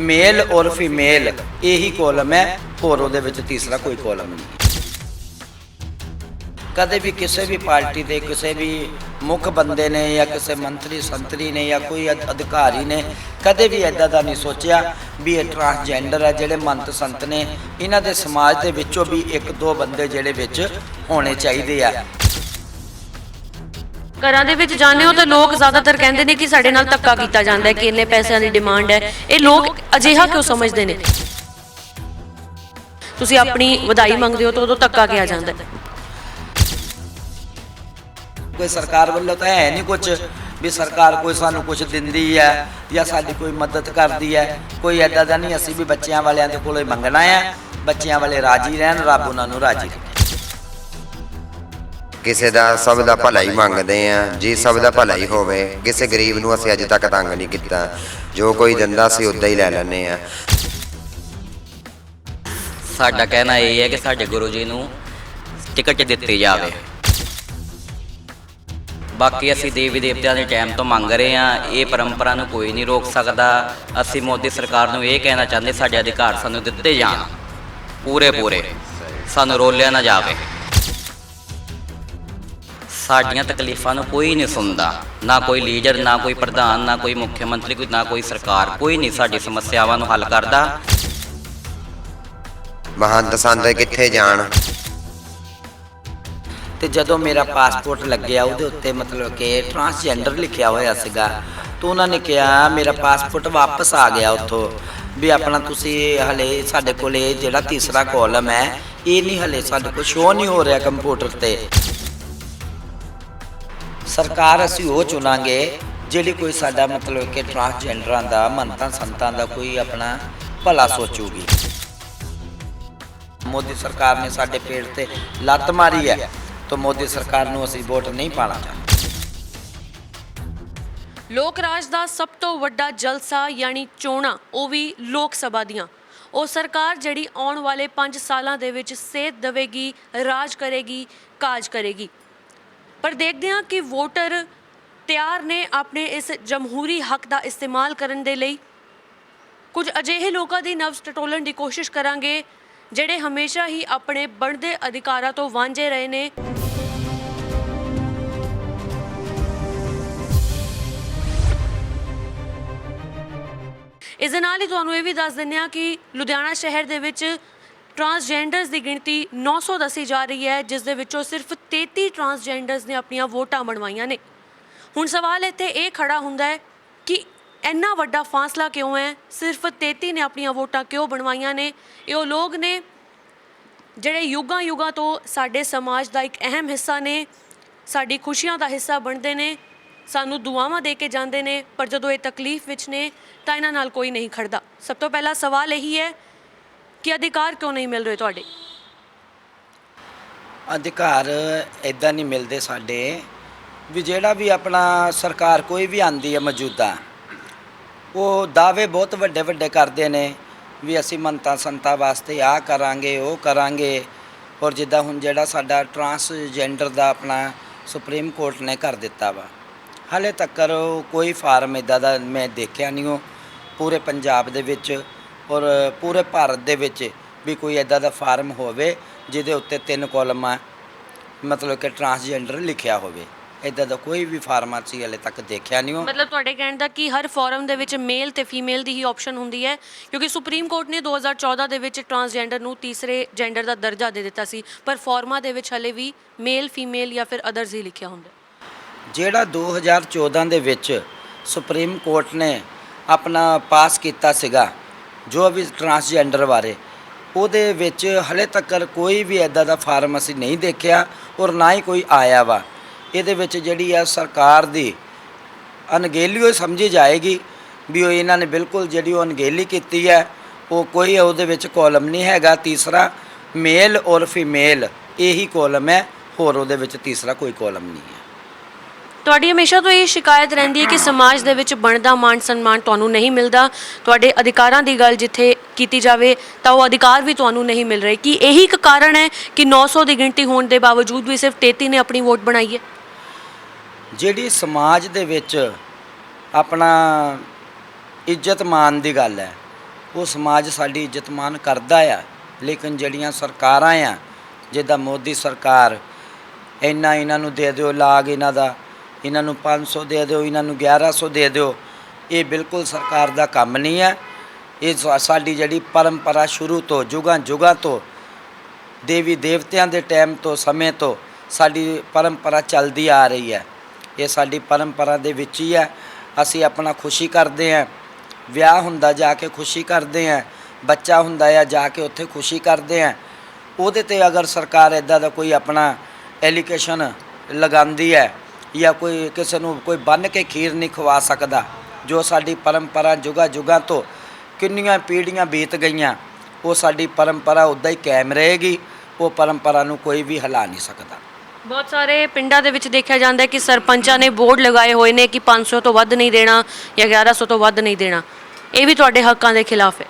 ਮੇਲ ਔਰ ਫੀਮੇਲ ਇਹੀ ਕੋਲਮ ਹੈ, ਹੋਰ ਉਹਦੇ ਵਿੱਚ ਤੀਸਰਾ ਕੋਈ ਕੋਲਮ ਨਹੀਂ। ਕਦੇ ਵੀ ਕਿਸੇ ਵੀ ਪਾਰਟੀ ਦੇ ਕਿਸੇ ਵੀ ਮੁੱਖ ਬੰਦੇ ਨੇ ਜਾਂ ਕਿਸੇ ਮੰਤਰੀ, ਸੰਤਰੀ ਨੇ ਜਾਂ ਕੋਈ ਅਧਿਕਾਰੀ ਨੇ ਕਦੇ ਵੀ ਐਦਾਂ ਦਾ ਨਹੀਂ ਸੋਚਿਆ ਵੀ ਇਹ ਟਰਾਂਸਜੈਂਡਰ ਹੈ, ਜਿਹੜੇ ਮੰਤ ਸੰਤ ਨੇ, ਇਹਨਾਂ ਦੇ ਸਮਾਜ ਦੇ ਵਿੱਚੋਂ ਵੀ ਇੱਕ ਦੋ ਬੰਦੇ ਜਿਹੜੇ ਵਿੱਚ ਹੋਣੇ ਚਾਹੀਦੇ ਆ। ਘਰਾਂ ਦੇ ਵਿੱਚ ਜਾਂਦੇ ਹੋ ਤਾਂ ਲੋਕ ਜ਼ਿਆਦਾਤਰ ਕਹਿੰਦੇ ਨੇ ਕਿ ਸਾਡੇ ਨਾਲ ਧੱਕਾ ਕੀਤਾ ਜਾਂਦਾ ਹੈ, ਕਿ ਇੰਨੇ ਪੈਸਿਆਂ ਦੀ ਡਿਮਾਂਡ ਹੈ। ਇਹ ਲੋਕ ਅਜਿਹਾ ਕਿਉਂ ਸਮਝਦੇ ਨੇ? ਤੁਸੀਂ ਆਪਣੀ ਵਧਾਈ ਮੰਗਦੇ ਹੋ ਤਾਂ ਉਦੋਂ ਧੱਕਾ ਕਿਹਾ ਜਾਂਦਾ ਹੈ। ਕੋਈ ਸਰਕਾਰ ਵੱਲੋਂ ਤਾਂ ਹੈ ਨਹੀਂ ਕੁਝ ਵੀ ਸਰਕਾਰ ਕੋਈ ਸਾਨੂੰ ਕੁਝ ਦਿੰਦੀ ਹੈ ਜਾਂ ਸਾਡੀ ਕੋਈ ਮਦਦ ਕਰਦੀ ਹੈ। ਕੋਈ ਐਦਾਂ ਦਾ ਨਹੀਂ, ਅਸੀਂ ਵੀ ਬੱਚਿਆਂ ਵਾਲਿਆਂ ਦੇ ਕੋਲੋਂ ਹੀ ਮੰਗਣਾ ਹੈ। ਬੱਚਿਆਂ ਵਾਲੇ ਰਾਜੀ ਰਹਿਣ, ਰੱਬ ਉਹਨਾਂ ਨੂੰ ਰਾਜੀ ਰੱਖੇ। ਕਿਸੇ ਦਾ ਸਭ ਦਾ ਭਲਾ ਹੀ ਮੰਗਦੇ ਆ ਜੀ ਸਭ ਦਾ ਭਲਾ ਹੀ ਹੋਵੇ, ਕਿਸੇ ਗਰੀਬ ਨੂੰ ਅਸੀਂ ਅੱਜ ਤੱਕ ਤੰਗ ਨਹੀਂ ਕੀਤਾ। ਜੋ ਕੋਈ ਦਿੰਦਾ ਸੀ ਉਦਾਂ ਹੀ ਲੈ ਲੈਂਦੇ ਆ ਸਾਡਾ ਕਹਿਣਾ ਇਹ ਹੈ ਕਿ ਸਾਡੇ ਗੁਰੂ ਜੀ ਨੂੰ ਟਿਕਟ ਦਿੱਤੀ ਜਾਵੇ। ਬਾਕੀ ਅਸੀਂ ਦੇਵੀ ਦੇਵਤਿਆਂ ਦੇ ਟਾਈਮ ਤੋਂ ਮੰਗ ਰਹੇ ਹਾਂ, ਇਹ ਪਰੰਪਰਾ ਨੂੰ ਕੋਈ ਨਹੀਂ ਰੋਕ ਸਕਦਾ। ਅਸੀਂ ਮੋਦੀ ਸਰਕਾਰ ਨੂੰ ਇਹ ਕਹਿਣਾ ਚਾਹੁੰਦੇ, ਸਾਡੇ ਅਧਿਕਾਰ ਸਾਨੂੰ ਦਿੱਤੇ ਜਾਣ। ਪੂਰੇ ਪੂਰੇ ਸਾਨੂੰ ਰੋਲਿਆ ਨਾ ਜਾਵੇ। ਸਾਡੀਆਂ ਤਕਲੀਫਾਂ ਨੂੰ ਕੋਈ ਨਹੀਂ ਸੁਣਦਾ। ਨਾ ਕੋਈ ਲੀਡਰ ਨਾ ਕੋਈ ਪ੍ਰਧਾਨ ਨਾ ਕੋਈ ਮੁੱਖ ਮੰਤਰੀ ਕੋਈ ਨਾ ਕੋਈ ਸਰਕਾਰ ਕੋਈ ਨਹੀਂ ਸਾਡੀ ਸਮੱਸਿਆਵਾਂ ਨੂੰ ਹੱਲ ਕਰਦਾ। ਮਹੰਤ ਸੰਤ ਕਿੱਥੇ ਜਾਣ? ਤੇ ਜਦੋਂ ਮੇਰਾ ਪਾਸਪੋਰਟ ਲੱਗਿਆ ਉਹਦੇ ਉੱਤੇ ਮਤਲਬ ਕਿ ਟਰਾਂਸਜੈਂਡਰ ਲਿਖਿਆ ਹੋਇਆ ਸੀਗਾ ਤਾਂ ਉਹਨਾਂ ਨੇ ਕਿਹਾ ਮੇਰਾ ਪਾਸਪੋਰਟ ਵਾਪਸ ਆ ਗਿਆ ਉੱਥੋਂ। ਵੀ ਆਪਣਾ ਤੁਸੀਂ ਹਲੇ ਸਾਡੇ ਕੋਲ ਇਹ ਜਿਹੜਾ ਤੀਸਰਾ ਕਾਲਮ ਹੈ ਇਹ ਨਹੀਂ ਹਲੇ ਸਾਡੇ ਕੋਲ ਸ਼ੋ ਨਹੀਂ ਹੋ ਰਿਹਾ ਕੰਪਿਊਟਰ ਤੇ। ਸਰਕਾਰ ਅਸੀਂ ਉਹ ਚੁਣਾਂਗੇ ਜਿਹੜੀ ਕੋਈ ਸਾਡਾ ਮਤਲਬ ਕਿ ਟਰਾਂਸਜੈਂਡਰਾਂ ਦਾ ਮੰਤਾਂ ਸੰਤਾਂ ਦਾ ਕੋਈ ਆਪਣਾ ਭਲਾ ਸੋਚੂਗੀ। ਮੋਦੀ ਸਰਕਾਰ ਨੇ ਸਾਡੇ ਪੇੜ ਤੇ ਲੱਤ ਮਾਰੀ ਹੈ, ਤਾਂ ਮੋਦੀ ਸਰਕਾਰ ਨੂੰ ਅਸੀਂ ਵੋਟ ਨਹੀਂ ਪਾਣਾ ਚਾਹੁੰਦੇ। ਲੋਕ ਰਾਜ ਦਾ ਸਭ ਤੋਂ ਵੱਡਾ ਜਲਸਾ ਯਾਨੀ ਚੋਣਾਂ, ਉਹ ਵੀ ਲੋਕ ਸਭਾ ਦੀਆਂ। ਉਹ ਸਰਕਾਰ ਜਿਹੜੀ ਆਉਣ ਵਾਲੇ 5 ਸਾਲਾਂ ਦੇ ਵਿੱਚ ਸੇਧ ਦੇਵੇਗੀ, ਰਾਜ ਕਰੇਗੀ, ਕਾਜ ਕਰੇਗੀ। ਪਰ ਦੇਖਦੇ ਹਾਂ ਕਿ ਵੋਟਰ ਤਿਆਰ ਨੇ ਆਪਣੇ ਇਸ ਜਮਹੂਰੀ ਹੱਕ ਦਾ ਇਸਤੇਮਾਲ ਕਰਨ ਦੇ ਲਈ। ਕੁਝ ਅਜਿਹੇ ਲੋਕਾਂ ਦੀ ਨਬਜ਼ ਟਟੋਲਣ ਦੀ ਕੋਸ਼ਿਸ਼ ਕਰਾਂਗੇ, ਜਿਹੜੇ ਹਮੇਸ਼ਾ ਹੀ ਆਪਣੇ ਬਣਦੇ ਅਧਿਕਾਰਾਂ ਤੋਂ ਵਾਂਝੇ ਰਹੇ ਨੇ। ਇਸ ਦੇ ਨਾਲ ਹੀ ਤੁਹਾਨੂੰ ਇਹ ਵੀ ਦੱਸ ਦਿੰਦੇ ਹਾਂ ਕਿ ਲੁਧਿਆਣਾ ਸ਼ਹਿਰ ਦੇ ਵਿੱਚ ਟਰਾਂਸਜੈਂਡਰਸ ਦੀ ਗਿਣਤੀ 900 ਦੱਸੀ ਜਾ ਰਹੀ ਹੈ, ਜਿਸ ਦੇ ਵਿੱਚੋਂ ਸਿਰਫ 33 ਟਰਾਂਸਜੈਂਡਰਸ ਨੇ ਆਪਣੀਆਂ ਵੋਟਾਂ ਬਣਵਾਈਆਂ ਨੇ। ਹੁਣ ਸਵਾਲ ਇੱਥੇ ਇਹ ਖੜਾ ਹੁੰਦਾ ਹੈ ਕਿ ਇੰਨਾ ਵੱਡਾ ਫਾਸਲਾ ਕਿਉਂ ਹੈ? ਸਿਰਫ 33 ਨੇ ਆਪਣੀਆਂ ਵੋਟਾਂ ਕਿਉਂ ਬਣਵਾਈਆਂ ਨੇ? ਇਹ ਉਹ ਲੋਕ ਨੇ ਜਿਹੜੇ ਯੁੱਗਾਂ ਯੁੱਗਾਂ ਤੋਂ ਸਾਡੇ ਸਮਾਜ ਦਾ ਇੱਕ ਅਹਿਮ ਹਿੱਸਾ ਨੇ, ਸਾਡੀ ਖੁਸ਼ੀਆਂ ਦਾ ਹਿੱਸਾ ਬਣਦੇ ਨੇ, ਸਾਨੂੰ ਦੁਆਵਾਂ ਦੇ ਕੇ ਜਾਂਦੇ ਨੇ, ਪਰ ਜਦੋਂ ਇਹ ਤਕਲੀਫ ਵਿੱਚ ਨੇ, ਤਾਂ ਇਹਨਾਂ ਨਾਲ ਕੋਈ ਨਹੀਂ ਖੜਦਾ। ਸਭ ਤੋਂ ਪਹਿਲਾ ਸਵਾਲ ਇਹੀ ਹੈ ਕਿ ਅਧਿਕਾਰ ਕਿਉਂ ਨਹੀਂ ਮਿਲ ਰਹੇ ਤੁਹਾਡੇ? ਅਧਿਕਾਰ ਇਦਾਂ ਨਹੀਂ ਮਿਲਦੇ ਸਾਡੇ, ਵੀ ਜਿਹੜਾ ਵੀ ਆਪਣਾ ਸਰਕਾਰ ਕੋਈ ਵੀ ਆਂਦੀ ਹੈ ਮੌਜੂਦਾ, ਉਹ ਦਾਅਵੇ ਬਹੁਤ ਵੱਡੇ ਵੱਡੇ ਕਰਦੇ ਨੇ, ਵੀ ਅਸੀਂ ਮੰਤਾਂ ਸੰਤਾਂ ਵਾਸਤੇ ਆਹ ਕਰਾਂਗੇ, ਉਹ ਕਰਾਂਗੇ। ਔਰ ਜਿੱਦਾਂ ਹੁਣ ਜਿਹੜਾ ਸਾਡਾ ਟਰਾਂਸਜੈਂਡਰ ਦਾ ਆਪਣਾ ਸੁਪਰੀਮ ਕੋਰਟ ਨੇ ਕਰ ਦਿੱਤਾ ਵਾ, ਹਾਲੇ ਤੱਕ ਕੋਈ ਫਾਰਮ ਇਦਾਂ ਦਾ ਮੈਂ ਦੇਖਿਆ ਨਹੀਂ ਉਹ, ਪੂਰੇ ਪੰਜਾਬ ਦੇ ਵਿੱਚ। ਔਰ ਪੂਰੇ ਭਾਰਤ ਦੇ ਵਿੱਚ ਵੀ ਕੋਈ ਇਦਾਂ ਦਾ ਫਾਰਮ ਹੋਵੇ ਜਿਹਦੇ ਉੱਤੇ ਤਿੰਨ ਕਾਲਮਾਂ ਮਤਲਬ ਕਿ ਟਰਾਂਸਜੈਂਡਰ ਲਿਖਿਆ ਹੋਵੇ। ਇਦਾਂ ਦਾ ਕੋਈ ਵੀ ਫਾਰਮ ਅਸੀਂ ਹਲੇ ਤੱਕ ਦੇਖਿਆ ਨਹੀਂ ਉਹ। ਮਤਲਬ ਤੁਹਾਡੇ ਕਹਿਣ ਦਾ ਕਿ ਹਰ ਫੋਰਮ ਦੇ ਵਿੱਚ ਮੇਲ ਤੇ ਫੀਮੇਲ ਦੀ ਹੀ ਆਪਸ਼ਨ ਹੁੰਦੀ ਹੈ ਕਿਉਂਕਿ ਸੁਪਰੀਮ ਕੋਰਟ ਨੇ 2014 ਦੇ ਵਿੱਚ ਟਰਾਂਸਜੈਂਡਰ ਨੂੰ ਤੀਸਰੇ ਜੈਂਡਰ ਦਾ ਦਰਜਾ ਦੇ ਦਿੱਤਾ ਸੀ ਪਰ ਫੋਰਮਾਂ ਦੇ ਵਿੱਚ ਹਲੇ ਵੀ ਮੇਲ ਫੀਮੇਲ ਜਾਂ ਫਿਰ ਅਦਰਸ ਹੀ ਲਿਖਿਆ ਹੁੰਦਾ ਜਿਹੜਾ 2014 ਦੇ ਵਿੱਚ ਸੁਪਰੀਮ ਕੋਰਟ ਨੇ ਆਪਣਾ ਪਾਸ ਕੀਤਾ ਸੀਗਾ ਜੋ ਵੀ ਟਰਾਂਸਜੈਂਡਰ ਬਾਰੇ, ਉਹਦੇ ਵਿੱਚ ਹਲੇ ਤੱਕ ਕੋਈ ਵੀ ਐਦਾਂ ਦਾ ਫਾਰਮ ਅਸੀਂ ਨਹੀਂ ਦੇਖਿਆ ਔਰ ਨਾ ਹੀ ਕੋਈ ਆਇਆ ਵਾ। ਇਹਦੇ ਵਿੱਚ ਜਿਹੜੀ ਆ ਸਰਕਾਰ ਦੀ ਅਣਗਹਿਲੀ ਹੋਈ ਸਮਝੀ ਜਾਏਗੀ ਵੀ ਉਹ ਇਹਨਾਂ ਨੇ ਬਿਲਕੁਲ ਜਿਹੜੀ ਉਹ ਅਣਗਹਿਲੀ ਕੀਤੀ ਹੈ, ਉਹ ਕੋਈ ਉਹਦੇ ਵਿੱਚ ਕਾਲਮ ਨਹੀਂ ਹੈਗਾ। ਤੀਸਰਾ ਮੇਲ ਔਰ ਫੀਮੇਲ ਇਹੀ ਕਾਲਮ ਹੈ, ਹੋਰ ਉਹਦੇ ਵਿੱਚ ਤੀਸਰਾ ਕੋਈ ਕਾਲਮ ਨਹੀਂ ਹੈ। ਤੁਹਾਡੀ ਹਮੇਸ਼ਾ ਤੋਂ ਇਹ ਸ਼ਿਕਾਇਤ ਰਹਿੰਦੀ ਹੈ ਕਿ ਸਮਾਜ ਦੇ ਵਿੱਚ ਬਣਦਾ ਮਾਣ ਸਨਮਾਨ ਤੁਹਾਨੂੰ ਨਹੀਂ ਮਿਲਦਾ। ਤੁਹਾਡੇ ਅਧਿਕਾਰਾਂ ਦੀ ਗੱਲ ਜਿੱਥੇ ਕੀਤੀ ਜਾਵੇ ਤਾਂ ਉਹ ਅਧਿਕਾਰ ਵੀ ਤੁਹਾਨੂੰ ਨਹੀਂ ਮਿਲ ਰਹੇ। ਕੀ ਇਹੀ ਇੱਕ ਕਾਰਨ ਹੈ ਕਿ 900 ਦੀ ਗਿਣਤੀ ਹੋਣ ਦੇ ਬਾਵਜੂਦ ਵੀ ਸਿਰਫ 33 ਨੇ ਆਪਣੀ ਵੋਟ ਬਣਾਈ ਹੈ? ਜਿਹੜੀ ਸਮਾਜ ਦੇ ਵਿੱਚ ਆਪਣਾ ਇੱਜ਼ਤ ਮਾਨ ਦੀ ਗੱਲ ਹੈ, ਉਹ ਸਮਾਜ ਸਾਡੀ ਇੱਜ਼ਤ ਮਾਨ ਕਰਦਾ ਆ। ਲੇਕਿਨ ਜਿਹੜੀਆਂ ਸਰਕਾਰਾਂ ਆ, ਜਿੱਦਾਂ ਮੋਦੀ ਸਰਕਾਰ, ਇੰਨਾ ਇਹਨਾਂ ਨੂੰ ਦੇ ਦਿਓ, ਲਾਗ ਇਹਨਾਂ ਦਾ। ਇਹਨਾਂ ਨੂੰ 500 ਦੇ ਦਿਓ, ਇਹਨਾਂ ਨੂੰ 1100 ਦੇ ਦਿਓ। ਇਹ ਬਿਲਕੁਲ ਸਰਕਾਰ ਦਾ ਕੰਮ ਨਹੀਂ ਹੈ। ਇਹ ਸਾਡੀ ਜਿਹੜੀ ਪਰੰਪਰਾ ਸ਼ੁਰੂ ਤੋਂ, ਜੁਗਾਂ ਜੁਗਾਂ ਤੋਂ, ਦੇਵੀ ਦੇਵਤਿਆਂ ਦੇ ਟਾਈਮ ਤੋਂ, ਸਮੇਂ ਤੋਂ ਸਾਡੀ ਪਰੰਪਰਾ ਚੱਲਦੀ ਆ ਰਹੀ ਹੈ। ਇਹ ਸਾਡੀ ਪਰੰਪਰਾ ਦੇ ਵਿੱਚ ਹੀ ਹੈ। ਅਸੀਂ ਆਪਣਾ ਖੁਸ਼ੀ ਕਰਦੇ ਹਾਂ। ਵਿਆਹ ਹੁੰਦਾ ਜਾ ਕੇ ਖੁਸ਼ੀ ਕਰਦੇ ਹਾਂ। ਬੱਚਾ ਹੁੰਦਾ ਆ ਜਾ ਕੇ ਉੱਥੇ ਖੁਸ਼ੀ ਕਰਦੇ ਹਾਂ। ਉਹਦੇ ਤੇ ਅਗਰ ਸਰਕਾਰ ਇਦਾਂ ਦਾ ਕੋਈ ਆਪਣਾ ਐਲੀਕੇਸ਼ਨ ਲਗਾਉਂਦੀ ਹੈ ਜਾਂ ਕੋਈ ਕਿਸੇ ਨੂੰ ਕੋਈ ਬੰਨ ਕੇ ਖੀਰ ਨਹੀਂ ਖਵਾ ਸਕਦਾ ਜੋ ਸਾਡੀ ਪਰੰਪਰਾ ਜੁਗਾ ਜੁਗਾਂ ਤੋਂ ਕਿੰਨੀਆਂ ਪੀੜ੍ਹੀਆਂ ਬੀਤ ਗਈਆਂ ਉਹ ਸਾਡੀ ਪਰੰਪਰਾ ਉਦਾਂ ਹੀ ਕਾਇਮ ਰਹੇਗੀ ਉਹ ਪਰੰਪਰਾ ਨੂੰ ਕੋਈ ਵੀ ਹਿਲਾ ਨਹੀਂ ਸਕਦਾ। ਬਹੁਤ ਸਾਰੇ ਪਿੰਡਾਂ ਦੇ ਵਿੱਚ ਦੇਖਿਆ ਜਾਂਦਾ ਹੈ ਕਿ ਸਰਪੰਚਾਂ ਨੇ ਬੋਰਡ ਲਗਾਏ ਹੋਏ ਨੇ ਕਿ 500 ਤੋਂ ਵੱਧ ਨਹੀਂ ਦੇਣਾ ਜਾਂ 1100 ਤੋਂ ਵੱਧ ਨਹੀਂ ਦੇਣਾ। ਇਹ ਵੀ ਤੁਹਾਡੇ ਹੱਕਾਂ ਦੇ ਖਿਲਾਫ ਹੈ।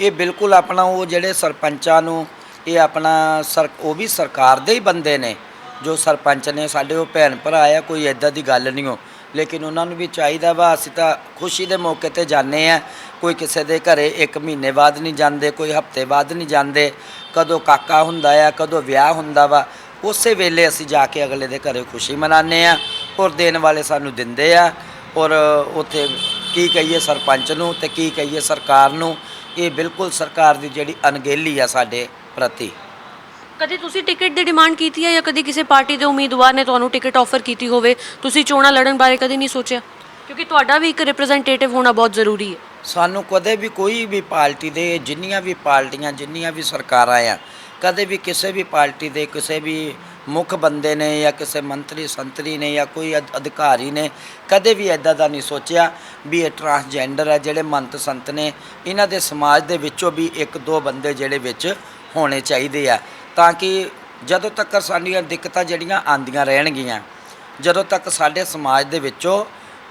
ਇਹ ਬਿਲਕੁਲ ਆਪਣਾ ਉਹ ਜਿਹੜੇ ਸਰਪੰਚਾਂ ਨੂੰ ਇਹ ਆਪਣਾ ਸਰ ਉਹ ਵੀ ਸਰਕਾਰ ਦੇ ਹੀ ਬੰਦੇ ਨੇ। ਜੋ ਸਰਪੰਚ ਨੇ ਸਾਡੇ ਉਹ ਭੈਣ ਭਰਾ ਆ, ਕੋਈ ਐਦਾਂ ਦੀ ਗੱਲ ਨਹੀਂ ਹੋ ਲੇਕਿਨ ਉਹਨਾਂ ਨੂੰ ਵੀ ਚਾਹੀਦਾ ਵਾ, ਅਸੀਂ ਤਾਂ ਖੁਸ਼ੀ ਦੇ ਮੌਕੇ ਤੇ ਜਾਂਦੇ ਆ। ਕੋਈ ਕਿਸੇ ਦੇ ਘਰੇ ਇੱਕ ਮਹੀਨੇ ਬਾਅਦ ਨਹੀਂ ਜਾਂਦੇ, ਕੋਈ ਹਫ਼ਤੇ ਬਾਅਦ ਨਹੀਂ ਜਾਂਦੇ। ਕਦੋਂ ਕਾਕਾ ਹੁੰਦਾ ਆ, ਕਦੋਂ ਵਿਆਹ ਹੁੰਦਾ ਵਾ, ਉਸੇ ਵੇਲੇ ਅਸੀਂ ਜਾ ਕੇ ਅਗਲੇ ਦੇ ਘਰੇ ਖੁਸ਼ੀ ਮਨਾਉਂਦੇ ਆ। ਔਰ ਦੇਣ ਵਾਲੇ ਸਾਨੂੰ ਦਿੰਦੇ ਆ। ਔਰ ਉੱਥੇ ਕੀ ਕਹੀਏ ਸਰਪੰਚ ਨੂੰ ਤੇ ਕੀ ਕਹੀਏ ਸਰਕਾਰ ਨੂੰ, ਇਹ ਬਿਲਕੁਲ ਸਰਕਾਰ ਦੀ ਜਿਹੜੀ ਅਣਗਹਿਲੀ ਆ ਸਾਡੇ ਪ੍ਰਤੀ। ਕਦੇ ਤੁਸੀਂ ਟਿਕਟ ਦੀ ਡਿਮਾਂਡ ਕੀਤੀ ਹੈ ਜਾਂ ਕਦੇ ਕਿਸੇ ਪਾਰਟੀ ਦੇ ਉਮੀਦਵਾਰ ਨੇ ਤੁਹਾਨੂੰ ਟਿਕਟ ਆਫਰ ਕੀਤੀ ਹੋਵੇ? ਤੁਸੀਂ ਚੋਣਾਂ ਲੜਨ ਬਾਰੇ ਕਦੇ ਨਹੀਂ ਸੋਚਿਆ? ਕਿਉਂਕਿ ਤੁਹਾਡਾ ਵੀ ਇੱਕ ਰਿਪਰੈਜ਼ੈਂਟੇਟਿਵ ਹੋਣਾ ਬਹੁਤ ਜ਼ਰੂਰੀ ਹੈ। ਸਾਨੂੰ ਕਦੇ ਵੀ ਕੋਈ ਵੀ ਪਾਰਟੀ ਦੇ, ਜਿੰਨੀਆਂ ਵੀ ਪਾਰਟੀਆਂ, ਜਿੰਨੀਆਂ ਵੀ ਸਰਕਾਰਾਂ ਆ, ਕਦੇ ਵੀ ਕਿਸੇ ਵੀ ਪਾਰਟੀ ਦੇ ਕਿਸੇ ਵੀ ਮੁੱਖ ਬੰਦੇ ਨੇ ਜਾਂ ਕਿਸੇ ਮੰਤਰੀ, ਸੰਤਰੀ ਨੇ ਜਾਂ ਕੋਈ ਅਧਿਕਾਰੀ ਨੇ ਕਦੇ ਵੀ ਐਦਾਂ ਦਾ ਨਹੀਂ ਸੋਚਿਆ ਵੀ ਇਹ ਟਰਾਂਸਜੈਂਡਰ ਹੈ ਜਿਹੜੇ ਮੰਤ ਸੰਤ ਨੇ, ਇਹਨਾਂ ਦੇ ਸਮਾਜ ਦੇ ਵਿੱਚੋਂ ਵੀ ਇੱਕ ਦੋ ਬੰਦੇ ਜਿਹੜੇ ਵਿੱਚ ਹੋਣੇ ਚਾਹੀਦੇ ਆ। ਤਾਂ ਕਿ ਜਦੋਂ ਤੱਕ ਸਾਡੀਆਂ ਦਿੱਕਤਾਂ ਜਿਹੜੀਆਂ ਆਂਦੀਆਂ ਰਹਿਣਗੀਆਂ, ਜਦੋਂ ਤੱਕ ਸਾਡੇ ਸਮਾਜ ਦੇ ਵਿੱਚੋਂ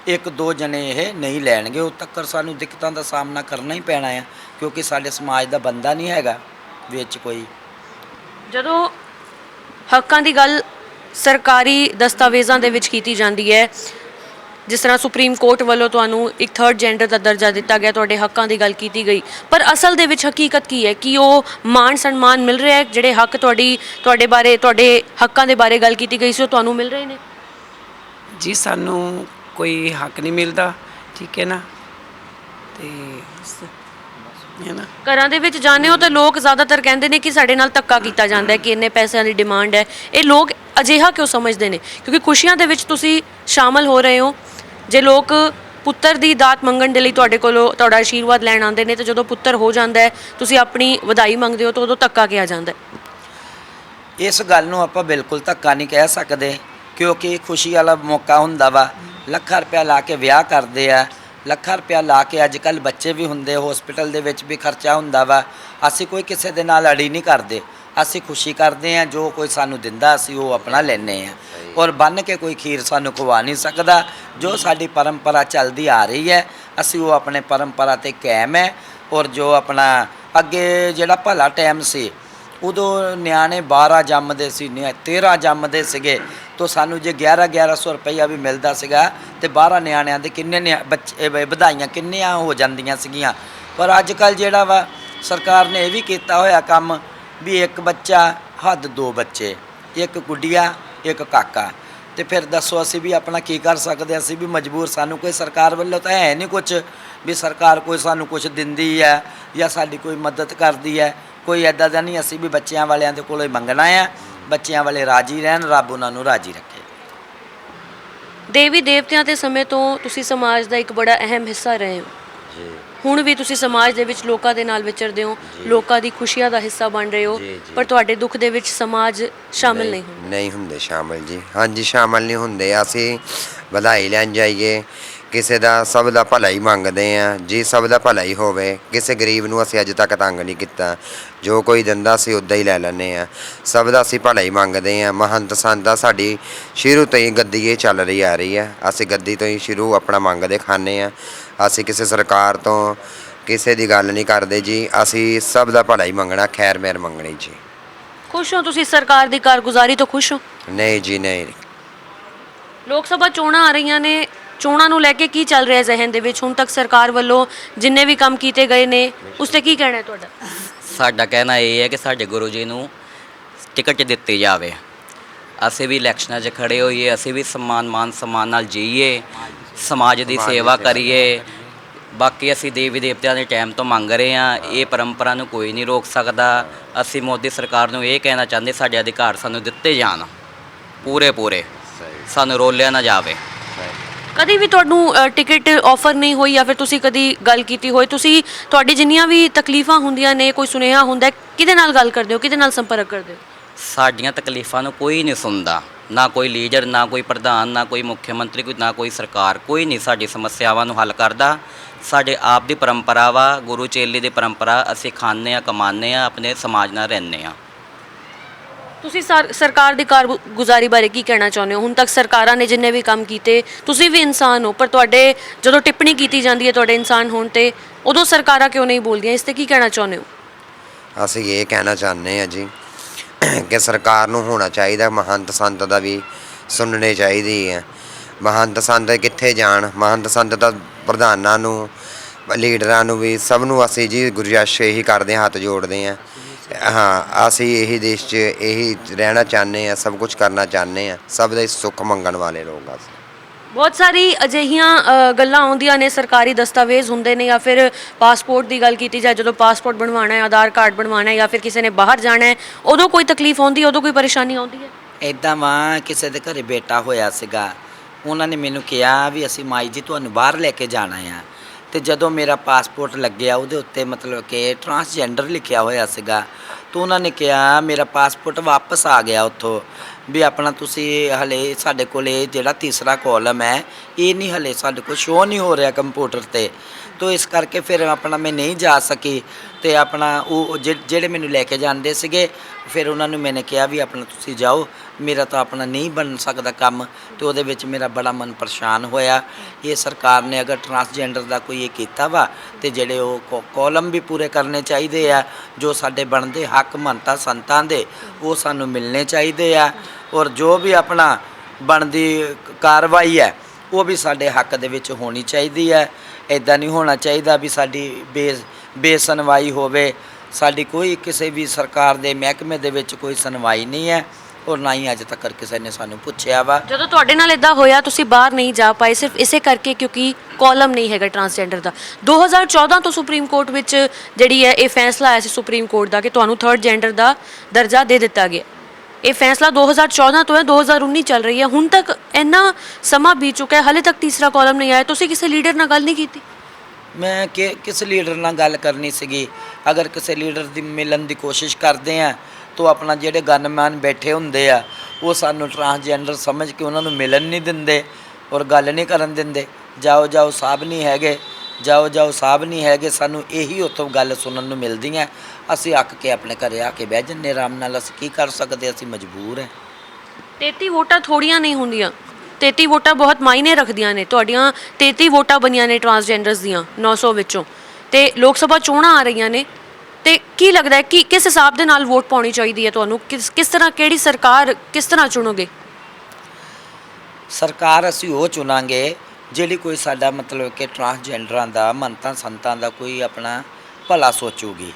ਇੱਕ ਦੋ ਜਣੇ ਇਹ ਨਹੀਂ ਲੈਣਗੇ, ਉਦੋਂ ਤੱਕ ਸਾਨੂੰ ਦਿੱਕਤਾਂ ਦਾ ਸਾਹਮਣਾ ਕਰਨਾ ਹੀ ਪੈਣਾ ਆ, ਕਿਉਂਕਿ ਸਾਡੇ ਸਮਾਜ ਦਾ ਬੰਦਾ ਨਹੀਂ ਹੈਗਾ ਵਿੱਚ ਕੋਈ। ਜਦੋਂ ਹੱਕਾਂ ਦੀ ਗੱਲ ਸਰਕਾਰੀ ਦਸਤਾਵੇਜ਼ਾਂ ਦੇ ਵਿੱਚ ਕੀਤੀ ਜਾਂਦੀ ਹੈ ਜਿਸ ਤਰ੍ਹਾਂ ਸੁਪਰੀਮ ਕੋਰਟ ਵੱਲੋਂ ਤੁਹਾਨੂੰ ਇੱਕ ਥਰਡ ਜੈਂਡਰ ਦਾ ਦਰਜਾ ਦਿੱਤਾ ਗਿਆ ਤੁਹਾਡੇ ਹੱਕਾਂ ਦੀ ਗੱਲ ਕੀਤੀ ਗਈ। ਪਰ ਅਸਲ ਦੇ ਵਿੱਚ ਹਕੀਕਤ ਕੀ ਹੈ ਕਿ ਉਹ ਮਾਣ ਸਨਮਾਨ ਮਿਲ ਰਿਹਾ ਹੈ? ਜਿਹੜੇ ਹੱਕ ਤੁਹਾਡੀ ਤੁਹਾਡੇ ਬਾਰੇ ਤੁਹਾਡੇ ਹੱਕਾਂ ਦੇ ਬਾਰੇ ਗੱਲ ਕੀਤੀ ਗਈ ਸੀ ਉਹ ਤੁਹਾਨੂੰ ਮਿਲ ਰਹੇ ਨੇ? ਜੀ ਸਾਨੂੰ ਕੋਈ ਹੱਕ ਨਹੀਂ ਮਿਲਦਾ ਠੀਕ ਹੈ ਨਾ? ਤੇ ਹੈ ਨਾ? ਘਰਾਂ ਦੇ ਵਿੱਚ ਜਾਂਦੇ ਹੋ ਤਾਂ ਲੋਕ ਜ਼ਿਆਦਾਤਰ ਕਹਿੰਦੇ ਨੇ ਕਿ ਸਾਡੇ ਨਾਲ ਧੱਕਾ ਕੀਤਾ ਜਾਂਦਾ ਹੈ ਕਿ ਇੰਨੇ ਪੈਸਿਆਂ ਦੀ ਡਿਮਾਂਡ ਹੈ। ਇਹ ਲੋਕ ਅਜਿਹਾ ਕਿਉਂ ਸਮਝਦੇ ਨੇ? ਕਿਉਂਕਿ ਖੁਸ਼ੀਆਂ ਦੇ ਵਿੱਚ ਤੁਸੀਂ ਸ਼ਾਮਲ ਹੋ ਰਹੇ ਹੋ। ਜੇ ਲੋਕ ਪੁੱਤਰ ਦੀ ਦਾਤ ਮੰਗਣ ਦੇ ਲਈ ਤੁਹਾਡੇ ਕੋਲੋਂ ਤੁਹਾਡਾ ਆਸ਼ੀਰਵਾਦ ਲੈਣ ਆਉਂਦੇ ਨੇ, ਤੇ ਜਦੋਂ ਪੁੱਤਰ ਹੋ ਜਾਂਦਾ ਹੈ, ਤੁਸੀਂ ਆਪਣੀ ਵਧਾਈ ਮੰਗਦੇ ਹੋ, ਤਾਂ ਉਦੋਂ ਧੱਕਾ ਕਿਹਾ ਜਾਂਦਾ ਹੈ। ਇਸ ਗੱਲ ਨੂੰ ਆਪਾਂ ਬਿਲਕੁਲ ਧੱਕਾ ਨਹੀਂ ਕਹਿ ਸਕਦੇ, ਕਿਉਂਕਿ ਖੁਸ਼ੀ ਵਾਲਾ ਮੌਕਾ ਹੁੰਦਾ ਵਾ। ਲੱਖਾਂ ਰੁਪਇਆ ਲਾ ਕੇ ਵਿਆਹ ਕਰਦੇ ਆ। ਲੱਖਾਂ ਰੁਪਇਆ ਲਾ ਕੇ ਅੱਜ ਕੱਲ ਬੱਚੇ ਵੀ ਹੁੰਦੇ ਹਸਪੀਟਲ ਦੇ ਵਿੱਚ ਵੀ ਖਰਚਾ ਹੁੰਦਾ ਵਾ। ਅਸੀਂ ਕੋਈ ਕਿਸੇ ਦੇ ਨਾਲ ਅੜੀ ਨਹੀਂ ਕਰਦੇ। ਅਸੀਂ ਖੁਸ਼ੀ ਕਰਦੇ ਆ ਜੋ ਕੋਈ ਸਾਨੂੰ ਦਿੰਦਾ ਅਸੀਂ ਉਹ ਆਪਣਾ ਲੈਨੇ ਆ ਔਰ ਬੰਨ ਕੇ ਕੋਈ ਖੀਰ ਸਾਨੂੰ ਖਵਾ ਨਹੀਂ ਸਕਦਾ। ਜੋ ਸਾਡੀ ਪਰੰਪਰਾ ਚੱਲਦੀ ਆ ਰਹੀ ਹੈ ਅਸੀਂ ਉਹ ਆਪਣੇ ਪਰੰਪਰਾ ਤੇ ਕਾਇਮ ਹੈ। ਔਰ ਜੋ ਆਪਣਾ ਅੱਗੇ ਜਿਹੜਾ ਭਲਾ ਟਾਈਮ ਸੀ ਉਦੋਂ ਨਿਆਣੇ 12 ਜੰਮਦੇ ਸੀ ਨਿਆ 13 ਜੰਮਦੇ ਸੀਗੇ। ਤੋਂ ਸਾਨੂੰ ਜੇ 11 1100 ਰੁਪਈਆ ਵੀ ਮਿਲਦਾ ਸੀਗਾ ਤੇ 12 ਨਿਆਣਿਆਂ ਦੇ ਕਿੰਨੇ ਬੱਚੇ ਵਧਾਈਆਂ ਕਿੰਨੀਆਂ ਹੋ ਜਾਂਦੀਆਂ ਸੀਗੀਆਂ। ਪਰ ਅੱਜ ਕੱਲ ਜਿਹੜਾ ਵਾ ਸਰਕਾਰ ਨੇ ਇਹ ਵੀ ਕੀਤਾ ਹੋਇਆ ਕੰਮ ਵੀ ਇੱਕ ਬੱਚਾ ਹੱਦ ਦੋ ਬੱਚੇ ਇੱਕ ਗੁੱਡੀਆ ਇੱਕ ਕਾਕਾ। ਤੇ ਫਿਰ ਦੱਸੋ ਅਸੀਂ ਵੀ ਆਪਣਾ ਕੀ ਕਰ ਸਕਦੇ? ਅਸੀਂ ਵੀ ਮਜਬੂਰ ਸਾਨੂੰ ਕੋਈ ਸਰਕਾਰ ਵੱਲੋਂ ਤਾਂ ਹੈ ਨਹੀਂ ਕੁਝ ਵੀ ਸਰਕਾਰ ਕੋਈ ਸਾਨੂੰ ਕੁਝ ਦਿੰਦੀ ਹੈ ਜਾਂ ਸਾਡੀ ਕੋਈ ਮਦਦ ਕਰਦੀ ਹੈ। ਕੋਈ ਐਦਾਂ ਦਾ ਨਹੀਂ ਅਸੀਂ ਵੀ ਬੱਚਿਆਂ ਵਾਲਿਆਂ ਦੇ ਕੋਲੋਂ ਹੀ ਮੰਗਣਾ ਆ। ਬੱਚਿਆਂ ਵਾਲੇ ਰਾਜੀ ਰਹਿਣ ਰੱਬ ਉਹਨਾਂ ਨੂੰ ਰਾਜੀ ਰੱਖੇ। ਦੇਵੀ ਦੇਵਤਿਆਂ ਦੇ ਸਮੇਂ ਤੋਂ ਤੁਸੀਂ ਸਮਾਜ ਦਾ ਇੱਕ ਬੜਾ ਅਹਿਮ ਹਿੱਸਾ ਰਹੇ ਹੋ। ਜੀ। ਹੁਣ ਵੀ ਤੁਸੀਂ ਸਮਾਜ ਦੇ ਵਿੱਚ ਲੋਕਾਂ ਦੇ ਨਾਲ ਵਿਚਰਦੇ ਹੋ ਲੋਕਾਂ ਦੀ ਖੁਸ਼ੀਆਂ ਦਾ ਹਿੱਸਾ ਬਣ ਰਹੇ ਹੋ ਜੀ, ਜੀ। ਪਰ ਤੁਹਾਡੇ ਦੁੱਖ ਦੇ ਵਿੱਚ ਸਮਾਜ ਸ਼ਾਮਿਲ ਨਹੀਂ ਹੁੰਦਾ। ਨਹੀਂ ਹੁੰਦੇ ਸ਼ਾਮਲ ਜੀ। ਹਾਂਜੀ ਸ਼ਾਮਲ ਨਹੀਂ ਹੁੰਦੇ। ਅਸੀਂ ਵਧਾਈ ਲੈਣ ਜਾਈਏ ਕਿਸੇ ਦਾ ਸਭ ਦਾ ਭਲਾ ਹੀ ਮੰਗਦੇ ਆ ਜੀ ਸਭ ਦਾ ਭਲਾ ਹੀ ਹੋਵੇ ਕਿਸੇ ਗਰੀਬ ਨੂੰ ਅਸੀਂ ਅੱਜ ਤੱਕ ਤੰਗ ਨਹੀਂ ਕੀਤਾ। ਜੋ ਕੋਈ ਦਿੰਦਾ ਸੀ ਉਦਾਂ ਹੀ ਲੈ ਲੈਂਦੇ ਆ। ਸਭ ਦਾ ਅਸੀਂ ਭਲਾ ਹੀ ਮੰਗਦੇ ਆ। ਮਹੰਤ ਸੰਤਾ ਸਾਡੀ ਸ਼ੁਰੂ ਤੋਂ ਹੀ ਗੱਦੀ ਇਹ ਚੱਲ ਰਹੀ ਆ ਰਹੀ ਹੈ ਅਸੀਂ ਗੱਦੀ ਤੋਂ ਹੀ ਸ਼ੁਰੂ ਆਪਣਾ ਮੰਗਦੇ ਖਾਂਦੇ ਆ। ਅਸੀਂ ਕਿਸੇ ਸਰਕਾਰ ਤੋਂ ਕਿਸੇ ਦੀ ਗੱਲ ਨਹੀਂ ਕਰਦੇ ਜੀ। ਅਸੀਂ ਸਭ ਦਾ ਭਲਾ ਹੀ ਮੰਗਣਾ ਖੈਰ ਮਿਹਰ ਮੰਗਣੀ ਜੀ। ਖੁਸ਼ ਹੋ ਤੁਸੀਂ ਸਰਕਾਰ ਦੀ ਕਾਰਗੁਜ਼ਾਰੀ ਤੋਂ ਖੁਸ਼ ਹੋ? ਨਹੀਂ ਜੀ ਨਹੀਂ। ਲੋਕ ਸਭਾ ਚੋਣਾਂ ਆ ਰਹੀਆਂ ਨੇ। ਚੋਣਾਂ ਨੂੰ ਲੈ ਕੇ ਕੀ ਚੱਲ ਰਿਹਾ ਜ਼ਹਿਨ ਦੇ ਵਿੱਚ? ਹੁਣ ਤੱਕ ਸਰਕਾਰ ਵੱਲੋਂ ਜਿੰਨੇ ਵੀ ਕੰਮ ਕੀਤੇ ਗਏ ਨੇ ਉਸ ਤੇ ਕੀ ਕਹਿਣਾ ਹੈ ਤੁਹਾਡਾ? ਸਾਡਾ ਕਹਿਣਾ ਇਹ ਹੈ ਕਿ ਸਾਡੇ ਗੁਰੂ ਜੀ ਨੂੰ ਟਿਕਟ ਦਿੱਤੀ ਜਾਵੇ। ਅਸੀਂ ਵੀ ਇਲੈਕਸ਼ਨਾਂ 'ਚ ਖੜੇ ਹੋਈਏ ਅਸੀਂ ਵੀ ਸਨਮਾਨ ਮਾਨ ਸਨਮਾਨ ਨਾਲ ਜੀਏ ਸਮਾਜ ਦੀ ਸੇਵਾ ਕਰੀਏ। ਬਾਕੀ ਅਸੀਂ ਦੇਵੀ ਦੇਵਤਿਆਂ ਦੇ ਟਾਈਮ ਤੋਂ ਮੰਗ ਰਹੇ ਹਾਂ ਇਹ ਪਰੰਪਰਾ ਨੂੰ ਕੋਈ ਨਹੀਂ ਰੋਕ ਸਕਦਾ। ਅਸੀਂ ਮੋਦੀ ਸਰਕਾਰ ਨੂੰ ਇਹ ਕਹਿਣਾ ਚਾਹੁੰਦੇ ਸਾਡੇ ਅਧਿਕਾਰ ਸਾਨੂੰ ਦਿੱਤੇ ਜਾਣ। ਪੂਰੇ ਪੂਰੇ ਸਾਨੂੰ ਰੋਲਿਆ ਨਾ ਜਾਵੇ। ਕਦੀ ਵੀ ਤੁਹਾਨੂੰ ਟਿਕਟ ਆਫਰ ਨਹੀਂ ਹੋਈ ਜਾਂ ਫਿਰ ਤੁਸੀਂ ਕਦੀ ਗੱਲ ਕੀਤੀ ਹੋਏ ਤੁਸੀਂ ਤੁਹਾਡੀ ਜਿੰਨੀਆਂ ਵੀ ਤਕਲੀਫਾਂ ਹੁੰਦੀਆਂ ਨੇ ਕੋਈ ਸੁਨੇਹਾ ਹੁੰਦਾ ਹੈ, ਕਿਹਦੇ ਨਾਲ ਗੱਲ ਕਰਦੇ ਹੋ ਕਿਹਦੇ ਨਾਲ ਸੰਪਰਕ ਕਰਦੇ ਹੋ? ਸਾਡੀਆਂ ਤਕਲੀਫਾਂ ਨੂੰ ਕੋਈ ਨਹੀਂ ਸੁਣਦਾ ਨਾ ਕੋਈ ਲੀਡਰ ਨਾ ਕੋਈ ਪ੍ਰਧਾਨ ਨਾ ਕੋਈ ਮੁੱਖ ਮੰਤਰੀ ਕੋਈ ਨਾ ਕੋਈ ਸਰਕਾਰ ਕੋਈ ਨਹੀਂ ਸਾਡੀ ਸਮੱਸਿਆਵਾਂ ਨੂੰ ਹੱਲ ਕਰਦਾ। ਸਾਡੇ ਆਪ ਦੀ ਪਰੰਪਰਾ ਵਾ ਗੁਰੂ ਚੇਲੇ ਦੀ ਪਰੰਪਰਾ ਅਸੀਂ ਖਾਂਦੇ ਆ ਕਮਾਉਂਦੇ ਆ ਆਪਣੇ ਸਮਾਜ ਨਾਲ ਰਹਿੰਦੇ ਆ ਤੁਸੀਂ ਸਰ- ਸਰਕਾਰ ਦੀ ਕਾਰਗੁਜ਼ਾਰੀ ਬਾਰੇ ਕੀ ਕਹਿਣਾ ਚਾਹੁੰਦੇ ਹੋ? ਹੁਣ ਤੱਕ ਸਰਕਾਰਾਂ ਨੇ ਜਿੰਨੇ ਵੀ ਕੰਮ ਕੀਤੇ, ਤੁਸੀਂ ਵੀ ਇਨਸਾਨ ਹੋ, ਪਰ ਤੁਹਾਡੇ ਜਦੋਂ ਟਿੱਪਣੀ ਕੀਤੀ ਜਾਂਦੀ ਹੈ ਤੁਹਾਡੇ ਇਨਸਾਨ ਹੋਣ ਤੇ, ਉਦੋਂ ਸਰਕਾਰਾਂ ਕਿਉਂ ਨਹੀਂ ਬੋਲਦੀਆਂ? ਇਸ ਤੇ ਕੀ ਕਹਿਣਾ ਚਾਹੁੰਦੇ ਹੋ? ਅਸੀਂ ਇਹ ਕਹਿਣਾ ਚਾਹੁੰਦੇ ਹਾਂ ਜੀ ਕਿ ਸਰਕਾਰ ਨੂੰ ਹੋਣਾ ਚਾਹੀਦਾ, ਮਹੰਤ ਸੰਤ ਦਾ ਵੀ ਸੁਣਨੇ ਚਾਹੀਦੀ ਹੈ ਮਹੰਤ ਸੰਤ ਕਿੱਥੇ ਜਾਣ? ਮਹੰਤ ਸੰਤ ਤਾਂ ਪ੍ਰਧਾਨਾਂ ਨੂੰ, ਲੀਡਰਾਂ ਨੂੰ ਵੀ, ਸਭ ਨੂੰ ਅਸੀਂ ਜੀ ਗੁਰਜਾਸ਼ ਇਹੀ ਕਰਦੇ ਹਾਂ ਹੱਥ ਜੋੜਦੇ ਹਾਂ ਹਾਂ ਅਸੀਂ ਇਹੀ ਦੇਸ਼ 'ਚ ਇਹੀ ਰਹਿਣਾ ਚਾਹੁੰਦੇ ਹਾਂ ਸਭ ਕੁਝ ਕਰਨਾ ਚਾਹੁੰਦੇ ਹਾਂ ਸਭ ਦਾ ਸੁੱਖ ਮੰਗਣ ਵਾਲੇ ਲੋਕ ਅਸੀਂ। ਬਹੁਤ ਸਾਰੀ ਅਜਿਹੀਆਂ ਅ, ਗੱਲਾਂ ਆਉਂਦੀਆਂ ਨੇ ਸਰਕਾਰੀ ਦਸਤਾਵੇਜ਼ ਹੁੰਦੇ ਨੇ ਜਾਂ ਫਿਰ ਪਾਸਪੋਰਟ ਦੀ ਗੱਲ ਕੀਤੀ ਜਾਏ ਜਦੋਂ ਪਾਸਪੋਰਟ ਬਣਵਾਉਣਾ ਹੈ ਆਧਾਰ ਕਾਰਡ ਬਣਵਾਉਣਾ ਹੈ ਜਾਂ ਫਿਰ ਕਿਸੇ ਨੇ ਬਾਹਰ ਜਾਣਾ ਹੈ ਉਦੋਂ ਕੋਈ ਤਕਲੀਫ ਆਉਂਦੀ ਹੈ ਉਦੋਂ ਕੋਈ ਪਰੇਸ਼ਾਨੀ ਆਉਂਦੀ ਹੈ? ਇਦਾਂ ਵਾ ਕਿਸੇ ਦੇ ਘਰੇ ਬੇਟਾ ਹੋਇਆ ਸੀਗਾ ਉਹਨਾਂ ਨੇ ਮੈਨੂੰ ਕਿਹਾ ਵੀ ਅਸੀਂ ਮਾਈ ਜੀ ਤੁਹਾਨੂੰ ਬਾਹਰ ਲੈ ਕੇ ਜਾਣਾ ਆ। ਤੇ ਜਦੋਂ ਮੇਰਾ ਪਾਸਪੋਰਟ ਲੱਗਿਆ ਉਹਦੇ ਉੱਤੇ ਮਤਲਬ ਕਿ ਟਰਾਂਸਜੈਂਡਰ ਲਿਖਿਆ ਹੋਇਆ ਸੀਗਾ ਤਾਂ ਉਹਨਾਂ ਨੇ ਕਿਹਾ, ਮੇਰਾ ਪਾਸਪੋਰਟ ਵਾਪਸ ਆ ਗਿਆ ਉੱਥੋਂ, ਵੀ ਆਪਣਾ ਤੁਸੀਂ ਹਲੇ ਸਾਡੇ ਕੋਲ ਇਹ ਜਿਹੜਾ ਤੀਸਰਾ ਕਾਲਮ ਹੈ, ਇਹ ਨਹੀਂ ਹਲੇ ਸਾਡੇ ਕੋਲ ਸ਼ੋ ਨਹੀਂ ਹੋ ਰਿਹਾ ਕੰਪਿਊਟਰ ਤੇ। ਤੋ ਇਸ ਕਰਕੇ ਫਿਰ ਆਪਣਾ ਮੈਂ ਨਹੀਂ ਜਾ ਸਕੀ। ਤੇ ਆਪਣਾ ਉਹ ਜਿ- ਜਿਹੜੇ ਮੈਨੂੰ ਲੈ ਕੇ ਜਾਂਦੇ ਸੀਗੇ, ਫਿਰ ਉਹਨਾਂ ਨੂੰ ਮੈਨੇ ਕਿਹਾ ਵੀ ਆਪਣਾ ਤੁਸੀਂ ਜਾਓ, ਮੇਰਾ ਤਾਂ ਆਪਣਾ ਨਹੀਂ ਬਣ ਸਕਦਾ ਕੰਮ, ਤੇ ਉਹਦੇ ਵਿੱਚ ਮੇਰਾ ਬੜਾ ਮਨ ਪਰੇਸ਼ਾਨ ਹੋਇਆ। ਇਹ ਸਰਕਾਰ ਨੇ ਅਗਰ ਟਰਾਂਸਜੈਂਡਰ ਦਾ ਕੋਈ ਇਹ ਕੀਤਾ ਵਾ, ਤੇ ਜਿਹੜੇ ਉਹ ਕਾਲਮ ਵੀ ਪੂਰੇ ਕਰਨੇ ਚਾਹੀਦੇ ਆ, ਜੋ ਸਾਡੇ ਬਣਦੇ ਹੱਕ ਮੰਤਾ ਸੰਤਾਂ ਦੇ, ਉਹ ਸਾਨੂੰ ਮਿਲਣੇ ਚਾਹੀਦੇ ਆ। ਔਰ ਜੋ ਵੀ ਆਪਣਾ ਬਣਦੀ ਕਾਰਵਾਈ ਹੈ, ਉਹ ਵੀ ਸਾਡੇ ਹੱਕ ਦੇ ਵਿੱਚ ਹੋਣੀ ਚਾਹੀਦੀ ਹੈ। ਇਦਾਂ ਨਹੀਂ ਹੋਣਾ ਚਾਹੀਦਾ ਵੀ ਸਾਡੀ ਬੇਸ ਬੇਸਨਵਾਈ ਹੋਵੇ, ਸਾਡੀ ਕੋਈ ਕਿਸੇ ਵੀ ਸਰਕਾਰ ਦੇ ਮਹਿਕਮੇ ਦੇ ਵਿੱਚ ਕੋਈ ਸੁਣਵਾਈ ਨਹੀਂ ਹੈ, ਔਰ ਨਾ ਹੀ ਅੱਜ ਤੱਕ ਕਿਸੇ ਨੇ ਸਾਨੂੰ ਪੁੱਛਿਆ ਵਾ। ਜਦੋਂ ਤੁਹਾਡੇ ਨਾਲ ਇਦਾਂ ਹੋਇਆ, ਤੁਸੀਂ ਬਾਹਰ ਨਹੀਂ ਜਾ ਪਾਏ, ਸਿਰਫ ਇਸੇ ਕਰਕੇ ਕਿਉਂਕਿ ਕਾਲਮ ਨਹੀਂ ਹੈਗਾ ਟਰਾਂਸਜੈਂਡਰ ਦਾ। 2014 ਤੋਂ ਸੁਪਰੀਮ ਕੋਰਟ ਵਿੱਚ ਜਿਹੜੀ ਹੈ, ਇਹ ਫੈਸਲਾ ਆਇਆ ਸੀ ਸੁਪਰੀਮ ਕੋਰਟ ਦਾ ਕਿ ਤੁਹਾਨੂੰ ਥਰਡ ਜੈਂਡਰ ਦਾ ਦਰਜਾ ਦੇ ਦਿੱਤਾ ਗਿਆ। ਇਹ ਫੈਸਲਾ 2014 ਤੋਂ ਹੈ 2019 ਚੱਲ ਰਹੀ ਹੈ। ਹੁਣ ਤੱਕ ਇੰਨਾ ਸਮਾਂ ਬੀਤ ਚੁੱਕਾ ਹੈ, ਹਾਲੇ ਤੱਕ ਤੀਸਰਾ ਕਾਲਮ ਨਹੀਂ ਆਇਆ। ਤੁਸੀਂ ਕਿਸੇ ਲੀਡਰ ਨਾਲ ਗੱਲ ਨਹੀਂ ਕੀਤੀ? ਮੈਂ ਕਿ ਕਿਸ ਲੀਡਰ ਨਾਲ ਗੱਲ ਕਰਨੀ ਸੀਗੀ? ਅਗਰ ਕਿਸੇ ਲੀਡਰ ਦੀ ਮਿਲਣ ਦੀ ਕੋਸ਼ਿਸ਼ ਕਰਦੇ ਆ, ਤਾਂ ਆਪਣਾ ਜਿਹੜੇ ਗਨਮੈਨ ਬੈਠੇ ਹੁੰਦੇ ਆ, ਉਹ ਸਾਨੂੰ ਟਰਾਂਸਜੈਂਡਰ ਸਮਝ ਕੇ ਉਹਨਾਂ ਨੂੰ ਮਿਲਣ ਨਹੀਂ ਦਿੰਦੇ ਔਰ ਗੱਲ ਨਹੀਂ ਕਰਨ ਦਿੰਦੇ। ਜਾਓ ਜਾਓ ਸਾਹਿਬ ਨਹੀਂ ਹੈਗੇ, ਜਾਓ ਜਾਓ ਸਾਹਿਬ ਨਹੀਂ ਹੈਗੇ, ਸਾਨੂੰ ਇਹੀ ਉੱਥੋਂ ਗੱਲ ਸੁਣਨ ਨੂੰ ਮਿਲਦੀਆਂ। ਅਸੀਂ ਅੱਕ ਕੇ ਆਪਣੇ ਘਰੇ ਆ ਕੇ ਬਹਿ ਜੰਨੇ ਆਰਾਮ ਨਾਲ ਅਸੀਂ ਕੀ ਕਰ ਸਕਦੇ, ਅਸੀਂ ਮਜਬੂਰ ਹੈ 33 ਵੋਟਾਂ ਥੋੜੀਆਂ ਨਹੀਂ ਹੁੰਦੀਆਂ। 33 ਵੋਟਾਂ ਬਹੁਤ ਮਾਇਨੇ ਰੱਖਦੀਆਂ ਨੇ, ਤੁਹਾਡੀਆਂ 33 ਵੋਟਾਂ ਬਣੀਆਂ ਨੇ ਟਰਾਂਸਜੈਂਡਰਸ ਦੀਆਂ 900 ਵਿੱਚੋਂ। ਤੇ ਲੋਕ ਸਭਾ ਚੋਣਾਂ ਆ ਰਹੀਆਂ ਨੇ, ਤੇ ਕੀ ਲੱਗਦਾ ਹੈ ਕਿ ਕਿਸ ਹਿਸਾਬ ਦੇ ਨਾਲ ਵੋਟ ਪਾਉਣੀ ਚਾਹੀਦੀ ਹੈ ਤੁਹਾਨੂੰ? ਕਿਸ ਕਿਸ ਤਰ੍ਹਾਂ, ਕਿਹੜੀ ਸਰਕਾਰ ਕਿਸ ਤਰ੍ਹਾਂ ਚੁਣੋਗੇ? ਸਰਕਾਰ ਅਸੀਂ ਉਹ ਚੁਣਾਂਗੇ, ਜਿਹੜੀ ਕੋਈ ਸਾਡਾ ਮਤਲਬ ਕਿ ਟਰਾਂਸਜੈਂਡਰਾਂ ਦਾ ਮੰਤਾਂ ਸੰਤਾਂ ਦਾ ਕੋਈ ਆਪਣਾ ਭਲਾ ਸੋਚੂਗੀ।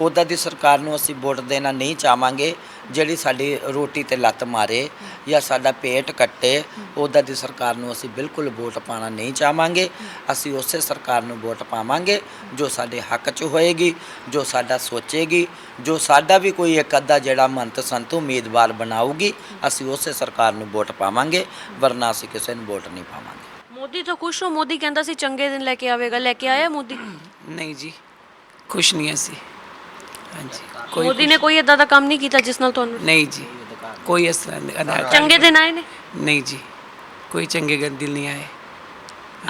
ਉੱਦਾਂ ਦੀ ਸਰਕਾਰ ਨੂੰ ਅਸੀਂ ਵੋਟ ਦੇਣਾ ਨਹੀਂ ਚਾਹਾਂਗੇ। ਜਿਹੜੀ ਸਾਡੀ ਰੋਟੀ ਤੇ ਲੱਤ ਮਾਰੇ ਜਾਂ ਸਾਡਾ ਪੇਟ ਕੱਟੇ ਉੱਦਾਂ ਦੀ ਸਰਕਾਰ ਨੂੰ ਅਸੀਂ ਬਿਲਕੁਲ ਵੋਟ ਪਾਣਾ ਨਹੀਂ ਚਾਹਾਂਗੇ। ਅਸੀਂ ਉਸੇ ਸਰਕਾਰ ਨੂੰ ਵੋਟ ਪਾਵਾਂਗੇ ਜੋ ਸਾਡੇ ਹੱਕ 'ਚ ਹੋਏਗੀ ਜੋ ਸਾਡਾ ਸੋਚੇਗੀ ਜੋ ਸਾਡਾ ਵੀ ਕੋਈ ਇੱਕ ਅੱਧਾ ਜਿਹੜਾ ਮੰਤ ਸੰਤ ਉਮੀਦਵਾਰ ਬਣਾਊਗੀ ਅਸੀਂ ਉਸੇ ਸਰਕਾਰ ਨੂੰ ਵੋਟ ਪਾਵਾਂਗੇ ਵਰਨਾ ਅਸੀਂ ਕਿਸੇ ਨੂੰ ਵੋਟ ਨਹੀਂ ਪਾਵਾਂਗੇ। ਮੋਦੀ ਤਾਂ ਖੁਸ਼ ਹੋ? ਮੋਦੀ ਕਹਿੰਦਾ ਸੀ ਚੰਗੇ ਦਿਨ ਲੈ ਕੇ ਆਵੇਗਾ ਲੈ ਕੇ ਆਇਆ ਮੋਦੀ? ਨਹੀਂ ਜੀ ਖੁਸ਼ ਨਹੀਂ ਅਸੀਂ। ਹਾਂਜੀ। ਕੋਈ ਮੋਦੀ ਨੇ ਕੋਈ ਇਦਾਂ ਦਾ ਕੰਮ ਨਹੀਂ ਕੀਤਾ ਜਿਸ ਨਾਲ ਤੁਹਾਨੂੰ? ਨਹੀਂ ਜੀ। ਕੋਈ ਇਸ ਤਰ੍ਹਾਂ ਦੇ ਕਾਰਡ ਚੰਗੇ ਦਿਨ ਆਏ ਨੇ? ਨਹੀਂ ਜੀ। ਕੋਈ ਚੰਗੇ ਗੱਲ ਦਿਲ ਨਹੀਂ ਆਏ।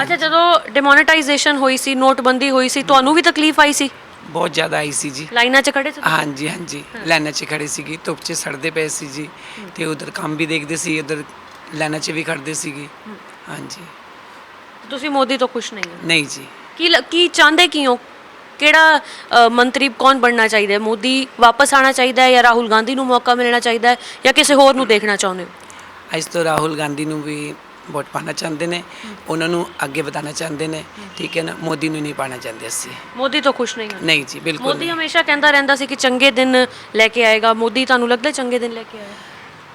ਅੱਛਾ ਜਦੋਂ ਡਿਮੋਨੇਟਾਈਜੇਸ਼ਨ ਹੋਈ ਸੀ ਨੋਟਬੰਦੀ ਹੋਈ ਸੀ ਤੁਹਾਨੂੰ ਵੀ ਤਕਲੀਫ ਆਈ ਸੀ? ਬਹੁਤ ਜ਼ਿਆਦਾ ਆਈ ਸੀ ਜੀ। ਲਾਈਨਾਂ 'ਚ ਖੜੇ ਸੀ? ਹਾਂਜੀ ਹਾਂਜੀ। ਲਾਈਨਾਂ 'ਚ ਖੜੇ ਸੀਗੇ ਧੁੱਪ 'ਚ ਸੜਦੇ ਪਏ ਸੀ ਜੀ ਤੇ ਉਧਰ ਕੰਮ ਵੀ ਦੇਖਦੇ ਸੀ ਉਧਰ ਲਾਈਨਾਂ 'ਚ ਵੀ ਖੜਦੇ ਸੀਗੇ। ਹਾਂਜੀ। ਤੁਸੀਂ ਮੋਦੀ ਤੋਂ ਖੁਸ਼ ਨਹੀਂ ਹੋ? ਨਹੀਂ ਜੀ। ਕੀ ਲ- ਕੀ ਚਾਹੁੰਦੇ ਕੀ ਹੋ? ਕਿਹੜਾ ਅ, ਮੰਤਰੀ ਕੌਣ ਬਣਨਾ ਚਾਹੀਦਾ ਹੈ? ਮੋਦੀ ਵਾਪਸ ਆਣਾ ਚਾਹੀਦਾ ਹੈ ਜਾਂ ਰਾਹੁਲ ਗਾਂਧੀ ਨੂੰ ਮੌਕਾ ਮਿਲਣਾ ਚਾਹੀਦਾ ਹੈ ਜਾਂ ਕਿਸੇ ਹੋਰ ਨੂੰ ਦੇਖਣਾ ਚਾਹੁੰਦੇ ਹੋ? ਅੱਜ ਤੋਂ ਰਾਹੁਲ ਗਾਂਧੀ ਨੂੰ ਵੀ ਵੋਟ ਪਾਣਾ ਚਾਹੁੰਦੇ ਨੇ। ਉਹਨਾਂ ਨੂੰ ਅੱਗੇ ਵਧਾਉਣਾ ਚਾਹੁੰਦੇ ਨੇ। ਠੀਕ ਹੈ ਨਾ? ਮੋਦੀ ਨੂੰ ਨਹੀਂ ਪਾਣਾ ਚਾਹੁੰਦੇ ਅਸੀਂ। ਮੋਦੀ ਤੋਂ ਖੁਸ਼ ਨਹੀਂ ਨਹੀਂ ਜੀ ਬਿਲਕੁਲ ਮੋਦੀ ਨਹੀਂ। ਹਮੇਸ਼ਾ ਕਹਿੰਦਾ ਰਹਿੰਦਾ ਸੀ ਕਿ ਚੰਗੇ ਦਿਨ ਲੈ ਕੇ ਆਏਗਾ। ਮੋਦੀ ਤੁਹਾਨੂੰ ਲੱਗਦਾ ਚੰਗੇ ਦਿਨ ਲੈ ਕੇ ਆਇਆ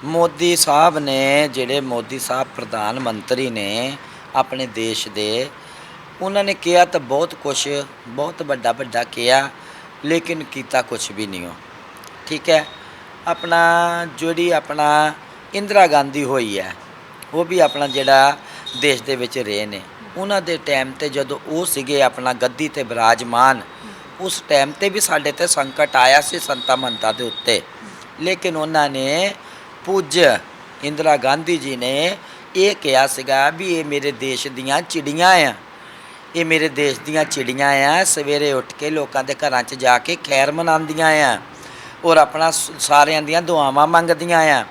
ਮੋਦੀ ਸਾਹਿਬ ਨੇ ਜਿਹੜੇ ਮੋਦੀ ਸਾਹਿਬ ਪ੍ਰਧਾਨ ਮੰਤਰੀ ਨੇ ਆਪਣੇ ਦੇਸ਼ ਦੇ ਉਹਨਾਂ ਨੇ ਕਿਹਾ ਤਾਂ ਬਹੁਤ ਕੁਛ, ਬਹੁਤ ਵੱਡਾ ਵੱਡਾ ਕਿਹਾ, ਲੇਕਿਨ ਕੀਤਾ ਕੁਛ ਵੀ ਨਹੀਂ ਉਹ। ਠੀਕ ਹੈ? ਆਪਣਾ ਜਿਹੜੀ ਆਪਣਾ ਇੰਦਰਾ ਗਾਂਧੀ ਹੋਈ ਹੈ, ਉਹ ਵੀ ਆਪਣਾ ਜਿਹੜਾ ਦੇਸ਼ ਦੇ ਵਿੱਚ ਰਹੇ ਨੇ। ਉਹਨਾਂ ਦੇ ਟਾਈਮ ਤੇ ਜਦੋਂ ਉਹ ਸੀਗੇ ਆਪਣਾ ਗੱਦੀ ਤੇ ਬਿਰਾਜਮਾਨ, ਉਸ ਟਾਈਮ ਤੇ ਵੀ ਸਾਡੇ ਤੇ ਸੰਕਟ ਆਇਆ ਸੀ ਸੰਤਾ ਮੰਤਾ ਦੇ ਉੱਤੇ। ਲੇਕਿਨ ਉਹਨਾਂ ਨੇ ਪੂਜ, ਇੰਦਰਾ ਗਾਂਧੀ ਜੀ ਨੇ ਇਹ ਕਿਹਾ ਸੀਗਾ ਵੀ ਇਹ ਮੇਰੇ ਦੇਸ਼ ਦੀਆਂ ਚਿੜੀਆਂ ਆ। ਇਹ ਮੇਰੇ ਦੇਸ਼ ਦੀਆਂ ਚਿੜੀਆਂ ਆ। ਸਵੇਰੇ ਉੱਠ ਕੇ ਲੋਕਾਂ ਦੇ ਘਰਾਂ 'ਚ ਜਾ ਕੇ ਖੈਰ ਮਨਾਉਂਦੀਆਂ ਆ ਔਰ ਆਪਣਾ ਸ- ਸਾਰਿਆਂ ਦੀਆਂ ਦੁਆਵਾਂ ਮੰਗਦੀਆਂ ਆ।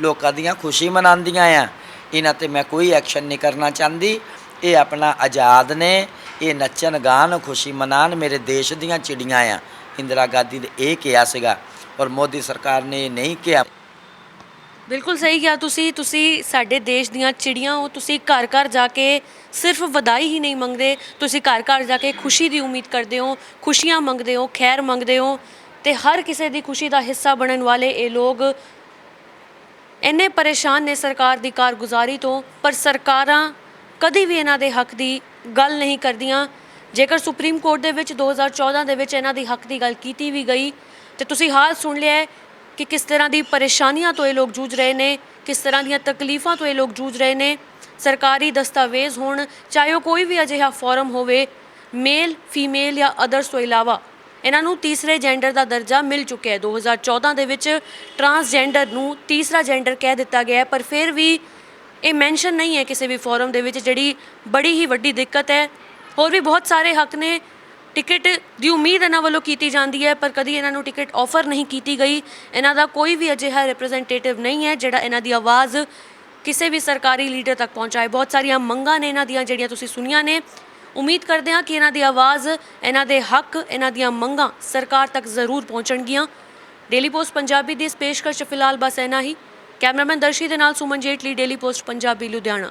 ਲੋਕਾਂ ਦੀਆਂ ਖੁਸ਼ੀ ਮਨਾਉਂਦੀਆਂ ਆ। ਇਹਨਾਂ ਤੇ ਮੈਂ ਕੋਈ ਐਕਸ਼ਨ ਨਹੀਂ ਕਰਨਾ ਚਾਹੁੰਦੀ। ਇਹ ਆਪਣਾ ਆਜ਼ਾਦ ਨੇ। ਇਹ ਨੱਚਣ, ਗਾਣ, ਖੁਸ਼ੀ ਮਨਾਣ ਮੇਰੇ ਦੇਸ਼ ਦੀਆਂ ਚਿੜੀਆਂ ਆ। ਇੰਦਰਾ ਗਾਂਧੀ ਨੇ ਇਹ ਕਿਹਾ ਸੀਗਾ। ਔਰ ਮੋਦੀ ਸਰਕਾਰ ਨੇ ਇਹ ਨਹੀਂ ਕਿਹਾ। ਬਿਲਕੁਲ ਸਹੀ ਕਿਹਾ ਤੁਸੀਂ ਤੁਸੀਂ ਸਾਡੇ ਦੇਸ਼ ਦੀਆਂ ਚਿੜੀਆਂ ਹੋ, ਤੁਸੀਂ ਘਰ ਘਰ ਜਾ ਕੇ ਸਿਰਫ ਵਧਾਈ ਹੀ ਨਹੀਂ ਮੰਗਦੇ, ਤੁਸੀਂ ਘਰ ਘਰ ਜਾ ਕੇ ਖੁਸ਼ੀ ਦੀ ਉਮੀਦ ਕਰਦੇ ਹੋ, ਖੁਸ਼ੀਆਂ ਮੰਗਦੇ ਹੋ, ਖੈਰ ਮੰਗਦੇ ਹੋ ਤੇ ਹਰ ਕਿਸੇ ਦੀ ਖੁਸ਼ੀ ਦਾ ਹਿੱਸਾ ਬਣਨ ਵਾਲੇ ਇਹ ਲੋਕ ਇੰਨੇ ਪਰੇਸ਼ਾਨ ਨੇ ਸਰਕਾਰ ਦੀ ਕਾਰਗੁਜ਼ਾਰੀ ਤੋਂ, ਪਰ ਸਰਕਾਰਾਂ ਕਦੀ ਵੀ ਇਹਨਾਂ ਦੇ ਹੱਕ ਦੀ ਗੱਲ ਨਹੀਂ ਕਰਦੀਆਂ। ਜੇਕਰ ਸੁਪਰੀਮ ਕੋਰਟ ਦੇ ਵਿੱਚ 2014 ਦੇ ਵਿੱਚ ਇਹਨਾਂ ਦੀ ਹੱਕ ਦੀ ਗੱਲ ਕੀਤੀ ਵੀ ਗਈ, ਤੇ ਤੁਸੀਂ ਹਾਲ ਸੁਣ ਲਿਆ ਕਿ ਕਿਸ ਤਰ੍ਹਾਂ ਦੀ ਪਰੇਸ਼ਾਨੀਆਂ ਤੋਂ ਇਹ ਲੋਕ ਜੂਝ ਰਹੇ ਨੇ, ਕਿਸ ਤਰ੍ਹਾਂ ਦੀਆਂ ਤਕਲੀਫਾਂ ਤੋਂ ਇਹ ਲੋਕ ਜੂਝ ਰਹੇ ਨੇ। ਸਰਕਾਰੀ ਦਸਤਾਵੇਜ਼ ਹੋਣ, ਚਾਹੇ ਉਹ ਕੋਈ ਵੀ ਅਜਿਹਾ ਫੋਰਮ ਹੋਵੇ, ਮੇਲ, ਫੀਮੇਲ ਜਾਂ ਅਦਰਸ ਤੋਂ ਇਲਾਵਾ, ਇਹਨਾਂ ਨੂੰ ਤੀਸਰੇ ਜੈਂਡਰ ਦਾ ਦਰਜਾ ਮਿਲ ਚੁੱਕਿਆ ਹੈ। 2014 ਦੇ ਵਿੱਚ ਟਰਾਂਸਜੈਂਡਰ ਨੂੰ ਤੀਸਰਾ ਜੈਂਡਰ ਕਹਿ ਦਿੱਤਾ ਗਿਆ ਪਰ ਫਿਰ ਵੀ ਇਹ ਮੈਂਸ਼ਨ ਨਹੀਂ ਹੈ ਕਿਸੇ ਵੀ ਫੋਰਮ ਦੇ ਵਿੱਚ, ਜਿਹੜੀ ਬੜੀ ਹੀ ਵੱਡੀ ਦਿੱਕਤ ਹੈ। ਹੋਰ ਵੀ ਬਹੁਤ ਸਾਰੇ ਹੱਕ ਨੇ। ਟਿਕਟ ਦੀ ਉਮੀਦ ਇਹਨਾਂ ਵੱਲੋਂ ਕੀਤੀ ਜਾਂਦੀ ਹੈ, ਪਰ ਕਦੀ ਇਹਨਾਂ ਨੂੰ ਟਿਕਟ ਆਫਰ ਨਹੀਂ ਕੀਤੀ ਗਈ। ਇਹਨਾਂ ਦਾ ਕੋਈ ਵੀ ਅਜਿਹਾ ਰਿਪਰੈਜ਼ੈਂਟੇਟਿਵ ਨਹੀਂ ਹੈ, ਜਿਹੜਾ ਇਹਨਾਂ ਦੀ ਆਵਾਜ਼ ਕਿਸੇ ਵੀ ਸਰਕਾਰੀ ਲੀਡਰ ਤੱਕ ਪਹੁੰਚਾਏ। ਬਹੁਤ ਸਾਰੀਆਂ ਮੰਗਾਂ ਨੇ ਇਹਨਾਂ ਦੀਆਂ, ਜਿਹੜੀਆਂ ਤੁਸੀਂ ਸੁਣੀਆਂ ਨੇ। ਉਮੀਦ ਕਰਦੇ ਹਾਂ ਕਿ ਇਹਨਾਂ ਦੀ ਆਵਾਜ਼, ਇਹਨਾਂ ਦੇ ਹੱਕ, ਇਹਨਾਂ ਦੀਆਂ ਮੰਗਾਂ ਸਰਕਾਰ ਤੱਕ ਜ਼ਰੂਰ ਪਹੁੰਚਣਗੀਆਂ। ਡੇਲੀ ਪੋਸਟ ਪੰਜਾਬੀ ਦੀ ਇਸ ਪੇਸ਼ਕਸ਼ ਫਿਲਹਾਲ ਬਸ ਇੰਨਾ ਹੀ। ਕੈਮਰਾਮੈਨ ਦਰਸ਼ੀ ਦੇ ਨਾਲ ਸੁਮਨ ਜੇਟਲੀ ਡੇਲੀ ਪੋਸਟ ਪੰਜਾਬੀ, ਲੁਧਿਆਣਾ।